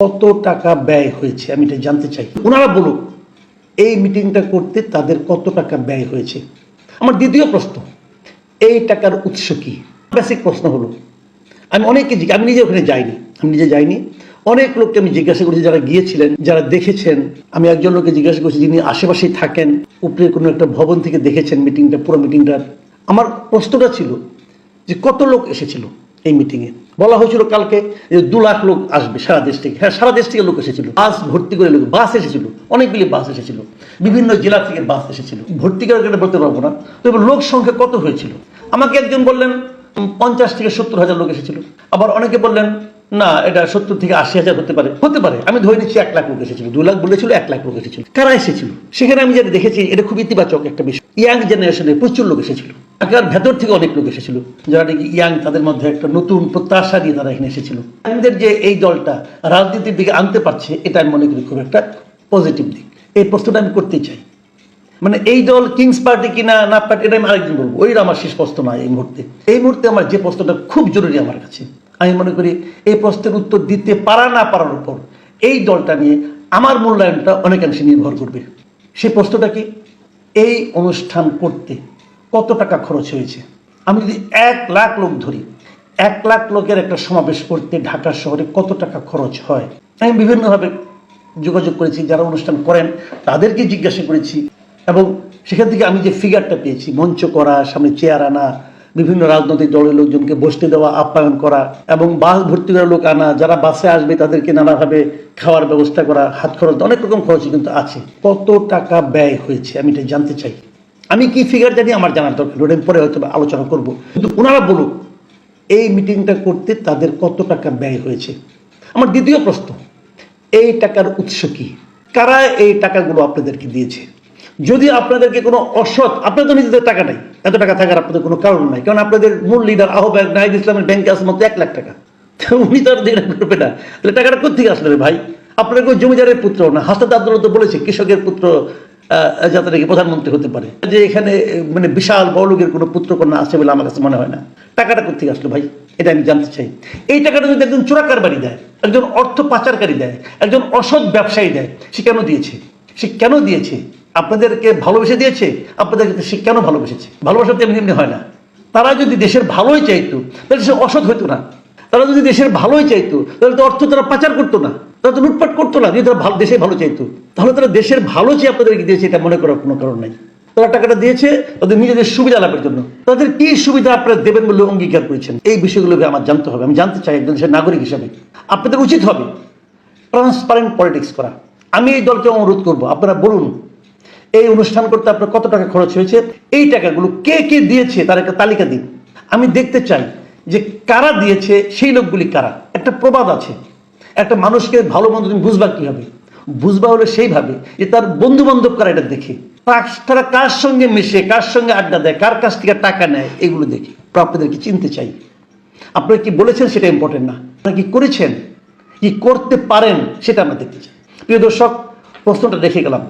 কত টাকা ব্যয় হয়েছে? আমি এটা জানতে চাই। ওনারা বলুক, এই মিটিংটা করতে তাদের কত টাকা ব্যয় হয়েছে? আমার দ্বিতীয় প্রশ্ন, এই টাকার উৎস কি? বেসিক প্রশ্ন হলো, আমি অনেককে আমি নিজে ওখানে যাইনি, আমি নিজে যাইনি। অনেক লোককে আমি জিজ্ঞাসা করেছি যারা গিয়েছিলেন, যারা দেখেছেন। আমি একজন লোককে জিজ্ঞাসা করছি যিনি আশেপাশেই থাকেন, উপরে কোনো একটা ভবন থেকে দেখেছেন মিটিংটা, পুরো মিটিংটার আমার প্রশ্নটা ছিল যে কত লোক এসেছিল? এই মিটিংয়ে বলা হয়েছিল কালকে যে দু লাখ লোক আসবে সারা দেশ থেকে। হ্যাঁ সারা দেশ থেকে লোক এসেছিল। বাস ভর্তি করে লোক বাস এসেছিল। অনেকগুলি বাস এসেছিল। বিভিন্ন জেলা থেকে বাস এসেছিল। ভর্তি করে কেন বলতে পারব না। তবে লোক সংখ্যা কত হয়েছিল? আমাকে একজন বললেন পঞ্চাশ থেকে সত্তর হাজার লোক এসেছিল। আবার অনেকে বললেন না, এটা সত্তর থেকে আশি হাজার হতে পারে। হতে পারে। আমি ধরে নিচ্ছি এক লাখ লোক এসেছিল। দু লাখ বলেছিল এক লাখ লোক এসেছিল। কারা এসেছিল? সেখানে আমি যেটা দেখেছি, এটা খুব ইতিবাচক একটা বিষয়। ইয়াং জেনারেশনের প্রচুর লোক এসেছিল। ঢাকার ভেতর থেকে অনেক লোক এসেছিল। যারা নাকি ইয়াং, তাদের মধ্যে একটা নতুন প্রত্যাশা নিয়ে তারা এখানে এসেছিল। আমাদের যে এই দলটা রাজনীতির দিকে আনতে পারছে, এটা আমি মনে করি খুব একটা পজিটিভ দিক। এই প্রশ্নটা আমি করতে চাই। মানে এই দল কিংস পার্টি কিনা না পার্টি, এটা আমি আরেকদিন বলব। ওইটা আমার শেষ প্রশ্ন নয় এই মুহূর্তে। এই মুহূর্তে আমার যে প্রশ্নটা খুব জরুরি আমার কাছে। আমি মনে করি এই প্রশ্নের উত্তর দিতে পারা না পারার উপর এই দলটা নিয়ে আমার মূল্যায়নটা অনেকাংশে নির্ভর করবে। সে প্রশ্নটা কি, এই অনুষ্ঠান করতে কত টাকা খরচ হয়েছে? আমি যদি এক লাখ লোক ধরি, এক লাখ লোকের একটা সমাবেশ করতে ঢাকা শহরে কত টাকা খরচ হয়? আমি বিভিন্নভাবে যোগাযোগ করেছি, যারা অনুষ্ঠান করেন তাদেরকে জিজ্ঞাসা করেছি এবং সেখান থেকে আমি যে ফিগারটা পেয়েছি, মঞ্চ করা, সামনে চেয়ার আনা বিভিন্ন রাজনৈতিক দলের লোকজনকে বসতে দেওয়া, আপ্যায়ন করা এবং বাস ভর্তি করা লোক আনা, যারা বাসে আসবে তাদেরকে নানাভাবে খাওয়ার ব্যবস্থা করা, হাত খরচ, অনেক রকম খরচ কিন্তু আছে। কত টাকা ব্যয় হয়েছে? আমি এটা জানতে চাই। আমি কি ফিগার জানি আমার জানার দরকার? ওটা পরে হয়তো আলোচনা করব। কিন্তু ওনারা বলুক, এই মিটিংটা করতে তাদের কত টাকা ব্যয় হয়েছে? আমার দ্বিতীয় প্রশ্ন, এই টাকার উৎস কি? কারা এই টাকাগুলো আপনাদেরকে দিয়েছে? যদি আপনাদেরকে কোনো অসৎ, আপনাদের তো নিজেদের টাকা নাই, এত টাকা থাকার আপনাদের কোনো কারণ নাই, কারণ আপনাদের মূল লিডার আহ্বায়ক নাহিদ ইসলামের ব্যাংকে আসে মাত্র এক লাখ টাকা। উনি তো আর করবে না। তাহলে টাকাটা কোথেকে আসলে ভাই? আপনার কেউ জমিদারের পুত্র না? হাসনাত আব্দুল্লাহ তো বলেছে, কৃষকের পুত্র যাতে নাকি প্রধানমন্ত্রী হতে পারে। যে এখানে মানে বিশাল বড়লোকের কোনো পুত্রকন্যা আছে বলে আমার কাছে মনে হয় না। টাকাটা কোথেকে আসলো ভাই? এটা আমি জানতে চাই। এই টাকাটা যদি একজন চোরাকারবারি দেয়, একজন অর্থ পাচারকারী দেয়, একজন অসৎ ব্যবসায়ী দেয়, সে কেন দিয়েছে? সে কেন দিয়েছে? আপনাদেরকে ভালোবেসে দিয়েছে, আপনাদেরকে কেন ভালোবেসেছে? ভালোবাসা তো এমনি এমনি হয় না। তারা যদি দেশের ভালোই চাইতো, তাহলে সে অসৎ হইতো না। তারা যদি দেশের ভালোই চাইতো, তাহলে তো অর্থ তারা পাচার করতো না। তারা তো লুটপাট করতো না, যদি তারা ভালো, দেশে ভালো চাইতো। তাহলে তারা দেশের ভালো চেয়ে আপনাদেরকে দিয়েছে, এটা মনে করার কোনো কারণ নাই। তারা টাকাটা দিয়েছে তাদের নিজেদের সুবিধা লাভের জন্য। তাদের কি সুবিধা আপনারা দেবেন বলে অঙ্গীকার করেছেন? এই বিষয়গুলোকে আমার জানতে হবে। আমি জানতে চাই একজন দেশের নাগরিক হিসাবে। আপনাদের উচিত হবে ট্রান্সপারেন্ট পলিটিক্স করা। আমি এই দলকে অনুরোধ করব, আপনারা বলুন এই অনুষ্ঠান করতে আপনার কত টাকা খরচ হয়েছে? এই টাকাগুলো কে কে দিয়েছে? তার একটা তালিকা দিন। আমি দেখতে চাই যে কারা দিয়েছে, সেই লোকগুলি কারা? একটা প্রবাদ আছে। একটা মানুষকে ভালো মন্দ তুমি বুঝবা কীভাবে? বুঝবা হলে সেইভাবে যে তার বন্ধু বান্ধব কারা এটা দেখে। তারা কার সঙ্গে মিশে, কার সঙ্গে আড্ডা দেয়, কার কাছ থেকে টাকা নেয়, এগুলো দেখে। আপনাদেরকে চিনতে চাই। আপনারা কি বলেছেন সেটা ইম্পর্টেন্ট না? আপনারা কি করেছেন? কি করতে পারেন সেটা আমরা দেখতে চাই। প্রিয় দর্শক, প্রশ্নটা রেখে গেলাম।